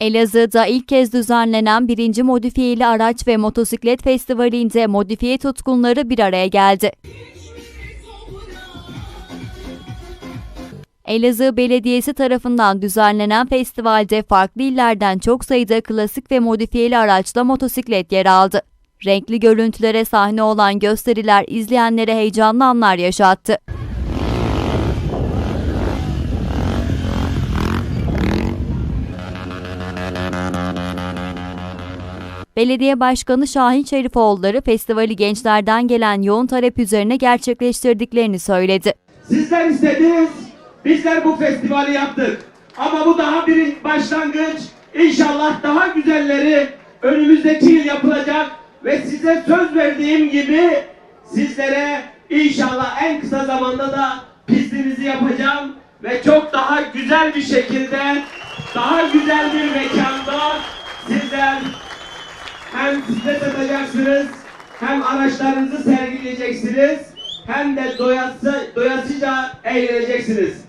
Elazığ'da ilk kez düzenlenen birinci modifiyeli araç ve motosiklet festivalinde modifiye tutkunları bir araya geldi. Elazığ Belediyesi tarafından düzenlenen festivalde farklı illerden çok sayıda klasik ve modifiyeli araçla motosiklet yer aldı. Renkli görüntülere sahne olan gösteriler izleyenlere heyecanlı anlar yaşattı. Belediye Başkanı Şahin Şerifoğulları festivali gençlerden gelen yoğun talep üzerine gerçekleştirdiklerini söyledi. Sizler istediniz, bizler bu festivali yaptık. Ama bu daha bir başlangıç. İnşallah daha güzelleri önümüzdeki yıl yapılacak ve size söz verdiğim gibi sizlere inşallah en kısa zamanda da pistimizi yapacağım ve çok daha güzel bir şekilde daha güzel bir mekanda sizler hem bisiklet atacaksınız, hem araçlarınızı sergileyeceksiniz, hem de doyası, doyasıca eğleneceksiniz.